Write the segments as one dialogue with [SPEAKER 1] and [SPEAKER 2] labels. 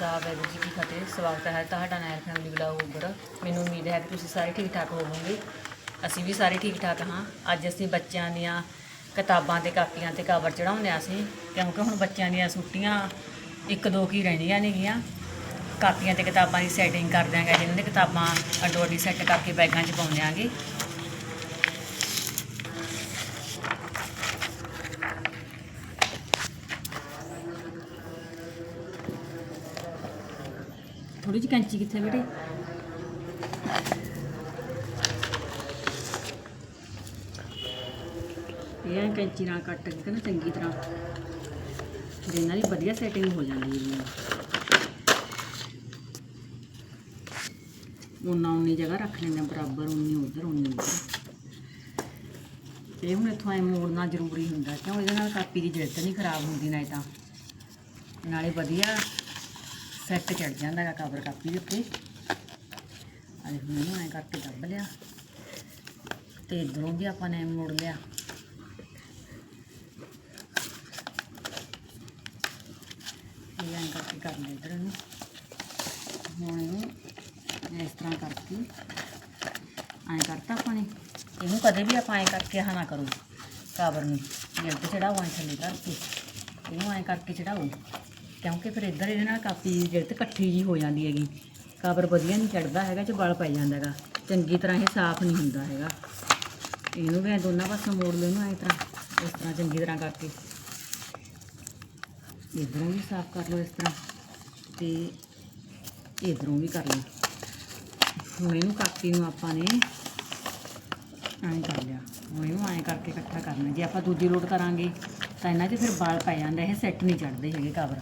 [SPEAKER 1] ਖਾਲਸਾ ਵਾਹਿਗੁਰੂ ਜੀ ਕੀ ਫਤਿਹ, ਸਵਾਗਤ ਹੈ ਤੁਹਾਡਾ ਨਾਇਰ ਫੈਮਿਲੀ ਬਲੌਗ ਉੱਪਰ। ਮੈਨੂੰ ਉਮੀਦ ਹੈ ਕਿ ਤੁਸੀਂ ਸਾਰੇ ਠੀਕ ਠਾਕ ਹੋਵੋਗੇ। ਅਸੀਂ ਵੀ ਸਾਰੇ ਠੀਕ ਠਾਕ ਹਾਂ। ਅੱਜ ਅਸੀਂ ਬੱਚਿਆਂ ਦੀਆਂ ਕਿਤਾਬਾਂ ਤੇ ਕਾਪੀਆਂ ਤੇ ਕਵਰ ਚੜਾਉਂਦੇ ਹਾਂ ਅਸੀਂ ਕਿਉਂਕਿ ਹੁਣ ਬੱਚਿਆਂ ਦੀਆਂ ਛੁੱਟੀਆਂ ਇੱਕ ਦੋ ਕੀ ਰਹਿੰਦੀਆਂ ਨੇਗੀਆਂ। ਕਾਪੀਆਂ ਤੇ ਕਿਤਾਬਾਂ ਦੀ ਸੈਟਿੰਗ ਕਰ ਦਿਆਂਗੇ ਜਿਹਨਾਂ ਦੀ ਕਿਤਾਬਾਂ ਅੱਡੋ ਅੱਡੀ ਸੈੱਟ ਕਰਕੇ ਬੈਗਾਂ 'ਚ ਪਾਉਂਦੇ ਆਂਗੇ ਥੋੜੀ ਜਿਹੀ ਕੈਂਚੀ ਕਿੱਥੇ ਬੇਟੇ ਇਹ ਕੈਂਚੀ ਨਾਲ ਕੱਟ ਕੇ ਨਾ ਚੰਗੀ ਤਰ੍ਹਾਂ। ਫਿਰ ਇਹਨਾਂ ਵਧੀਆ ਸੈਟਿੰਗ ਹੋ ਜਾਂਦੀ ਹੈ। ਉਹਨਾਂ ਉਨੀ ਜਗ੍ਹਾ ਰੱਖ ਲੈਂਦੇ ਬਰਾਬਰ ਉਨੀ ਉਧਰ ਉਨੀ ਉਧਰ। ਇਹ ਹੁਣ ਇੱਥੋਂ ਐ ਮੋੜਨਾ ਜ਼ਰੂਰੀ ਹੁੰਦਾ, ਕਿਉਂ? ਇਹਦੇ ਨਾਲ ਕਾਪੀ ਦੀ ਜਿਲਤ ਨਹੀਂ ਖਰਾਬ ਹੁੰਦੀ ਨਾ ਤਾਂ। ਨਾਲੇ ਵਧੀਆ ਸੈੱਟ ਚੜ ਜਾਂਦਾ ਹੈਗਾ ਕਵਰ ਕਾਪੀ ਦੇ ਉੱਤੇ। ਅੱਜ ਹੁਣ ਇਹਨੂੰ ਐਂ ਕਰਕੇ ਦੱਬ ਲਿਆ। ਤੇ ਇਧਰੋਂ ਵੀ ਆਪਾਂ ਨੇ ਮੋੜ ਲਿਆ। ਇਹ ਐਂ ਕਰਕੇ ਕਰ ਲਿਆ ਇਧਰ ਨੂੰ ਹੁਣ ਇਹਨੂੰ ਇਸ ਤਰ੍ਹਾਂ ਕਰਕੇ ਐਂ ਕਰਤਾ ਆਪਾਂ ਨੇ। ਇਹਨੂੰ ਕਦੇ ਵੀ ਆਪਾਂ ਐਂ ਕਰਕੇ ਆਹ ਨਾ ਕਰੋ। ਕਾਬਰ ਨੂੰ। ਜਿਲਤ ਚੜਾਓ ਐਂ ਥੱਲੇ ਕਰਕੇ ਇਹਨੂੰ ਐਂ ਕਰਕੇ ਚੜਾਓ ਕਿਉਂਕਿ ਫਿਰ ਇੱਧਰ ਇਹਦੇ ਨਾਲ ਕਾਪੀ ਜਿਹੜੀ ਜਿਲਤ ਇਕੱਠੀ ਜੀ ਹੋ ਜਾਂਦੀ ਹੈਗੀ। ਕਵਰ ਵਧੀਆ ਨਹੀਂ ਚੜਦਾ ਹੈਗਾ ਚ ਬਲ ਪੈ ਜਾਂਦਾ ਹੈਗਾ। ਚੰਗੀ ਤਰ੍ਹਾਂ ਇਹ ਸਾਫ਼ ਨਹੀਂ ਹੁੰਦਾ ਹੈਗਾ। ਇਹਨੂੰ ਵੀ ਦੋਨਾਂ ਪਾਸੋਂ ਮੋੜ ਲਓ ਇਹਨੂੰ ਐਂ ਤਰ੍ਹਾਂ, ਇਸ ਤਰ੍ਹਾਂ ਚੰਗੀ ਤਰ੍ਹਾਂ ਕਰਕੇ। ਇਧਰੋਂ ਵੀ ਸਾਫ਼ ਕਰ ਲਓ ਇਸ ਤਰ੍ਹਾਂ ਤੇ ਇਧਰੋਂ ਵੀ ਕਰ ਲਓ। ਹੁਣ ਇਹਨੂੰ ਕਾਪੀ ਨੂੰ ਆਪਾਂ ਨੇ ਐਂ ਕਰ ਲਿਆ। ਹੁਣ ਇਹਨੂੰ ਐਂ ਕਰਕੇ ਇਕੱਠਾ ਕਰਨਾ। ਜੇ ਆਪਾਂ ਦੂਜੀ ਲੋਡ ਕਰਾਂਗੇ ਤਾਂ ਇਹਨਾਂ 'ਚ ਫਿਰ ਵਾਲ ਪੈ ਜਾਂਦਾ, ਇਹ ਸੈੱਟ ਨਹੀਂ ਚੜਦੇ ਹੈਗੇ ਕਵਰ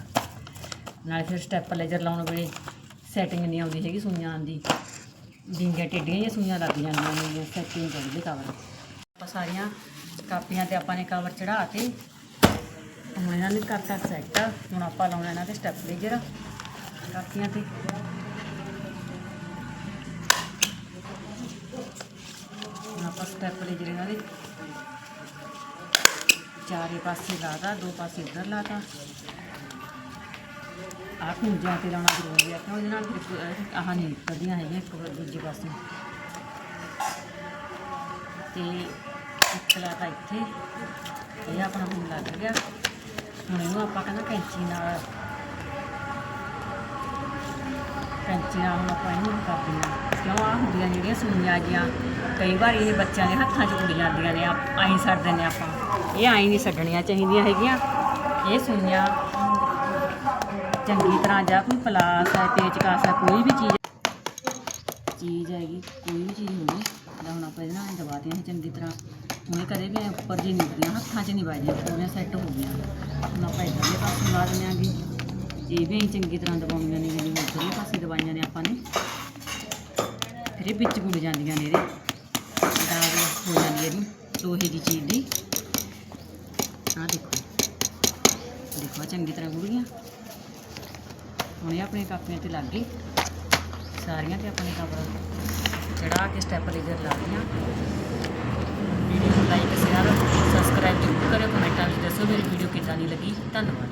[SPEAKER 1] ਨਾਲੇ ਫਿਰ ਸਟੈਪ ਲੇਜਰ ਲਾਉਣ ਵੇਲੇ ਸੈਟਿੰਗ ਨਹੀਂ ਆਉਂਦੀ ਹੈਗੀ ਸੂਈਆਂ ਦੀ। ਡਿੰਗੀਆਂ ਟੇਡੀਆਂ ਜਾਂ ਸੂਈਆਂ ਲੱਗ ਜਾਂਦੀਆਂ ਨੇ ਸੈਟਿੰਗ ਚੜਦੇ ਕਵਰ ਆਪਾਂ ਸਾਰੀਆਂ ਕਾਪੀਆਂ ਤੇ ਆਪਾਂ ਨੇ ਕਵਰ ਚੜਾ ਤੇ ਹੁਣ ਇਹਨਾਂ ਨੇ ਕਰਤਾ ਸੈੱਟ ਹੁਣ ਆਪਾਂ ਲਾਉਣਾ ਇਹਨਾਂ ਤੇ ਸਟੈਪ ਲੇਜਰ ਕਾਪੀਆਂ ਤੇ। ਹੁਣ ਆਪਾਂ ਸਟੈਪ ਲੇਜਰ ਇਹਨਾਂ ਦੇ ਚਾਰੇ ਪਾਸੇ ਲਾਤਾ ਦੋ ਪਾਸੇ ਇੱਧਰ ਲਾਤਾ ਆਹ ਖੁੰਝਾਂ ਤੇ ਲਾਉਣਾ ਜ਼ਰੂਰੀ ਹੈ ਕਿਉਂ ਇਹਦੇ ਨਾਲ ਫਿਰ ਆਹ ਨਹੀਂ ਕਦੀਆਂ ਹੈਗੀਆਂ ਇੱਕ ਦੂਜੇ ਪਾਸੇ। ਤੇ ਇੱਕ ਲਾਤਾ ਇੱਥੇ, ਇਹ ਆਪਣਾ ਹੁਣ ਲੱਗ ਗਿਆ। ਹੁਣ ਇਹਨੂੰ ਆਪਾਂ ਕਹਿੰਦਾ ਕੈਂਚੀ ਨਾਲ। ਕੈਂਚੀ ਨਾਲ ਹੁਣ ਆਪਾਂ ਇਹਨੂੰ ਕਰ ਦਿੰਦੇ ਕਿਉਂ? ਆ ਹੁੰਦੀਆਂ ਜਿਹੜੀਆਂ ਸੂਈਆਂ ਜੀਆਂ ਕਈ ਵਾਰ ਇਹ ਬੱਚਿਆਂ ਦੇ ਹੱਥਾਂ 'ਚ ਕੁੜੀ ਜਾਂਦੀਆਂ ਨੇ ਆਈ ਛੱਡ ਦਿੰਦੇ ਆਪਾਂ। ਇਹ ਆਈ ਨਹੀਂ ਛੱਡਣੀਆਂ ਚਾਹੀਦੀਆਂ ਹੈਗੀਆਂ। ਇਹ ਸੂਈਆਂ ਚੰਗੀ ਤਰ੍ਹਾਂ ਜਾਂ ਕੋਈ ਪਲਾਸ ਹੈ ਪੇਚਕਸ ਹੈ, ਕੋਈ ਵੀ ਚੀਜ਼ ਚੀਜ਼ ਹੈਗੀ, ਕੋਈ ਵੀ ਚੀਜ਼ ਹੋਵੇ ਤਾਂ ਹੁਣ ਆਪਾਂ ਇਹਦੇ ਨਾਲ ਦਬਾ ਦਿਆਂ ਚੰਗੀ ਤਰ੍ਹਾਂ। ਹੁਣ ਇਹ ਕਦੇ ਵੀ ਉੱਪਰ ਜੀ ਨਹੀਂ ਉੱਡੀਆਂ ਹੱਥਾਂ 'ਚ ਨਹੀਂ ਵੱਜਦੀਆਂ ਪੂਰੀਆਂ ਸੈੱਟ ਹੋ ਗਈਆਂ ਹੁਣ ਆਪਾਂ ਇੱਧਰਲੇ ਪਾਸੇ ਲਾ ਦਿਆਂਗੇ ਇਹ ਵੀ ਅਸੀਂ ਚੰਗੀ ਤਰ੍ਹਾਂ ਦਬਾਉਣੀਆਂ ਨੇ, ਜਿਹੜੀਆਂ ਉੱਧਰਲੇ ਪਾਸੇ ਦਵਾਈਆਂ ਨੇ ਆਪਾਂ ਨੇ। ਫਿਰ ਇਹ ਵਿੱਚ ਗੁੜ ਜਾਂਦੀਆਂ ਨੇ ਇਹਦੇ। ਦਾਗ ਹੋ ਜਾਂਦੀ ਹੈ ਇਹਦੀ, ਲੋਹੇ ਦੀ ਚੀਜ਼ ਦੀ। ਆਹ ਦੇਖੋ। ਦੇਖੋ ਚੰਗੀ ਤਰ੍ਹਾਂ ਗੁੜ ਗਈਆਂ ਹੁਣ ਇਹ ਆਪਣੀਆਂ ਕਾਪੀਆਂ ਤੇ ਲੱਗ ਗਈ। ਸਾਰੀਆਂ ਤੇ ਆਪਣੇ ਕਵਰ ਚੜਾ ਕੇ ਸਟੈਪ ਲੇਜ਼ਰ ਲਾ ਦੀਆਂ ਵੀਡੀਓ ਨੂੰ ਲਾਈਕ ਸ਼ੇਅਰ ਸਬਸਕ੍ਰਾਈਬ ਜ਼ਰੂਰ ਕਰਿਓ, ਕਮੈਂਟਾਂ ਵਿੱਚ ਦੱਸੋ ਮੇਰੀ ਵੀਡੀਓ ਕਿੱਦਾਂ ਦੀ ਲੱਗੀ। ਧੰਨਵਾਦ।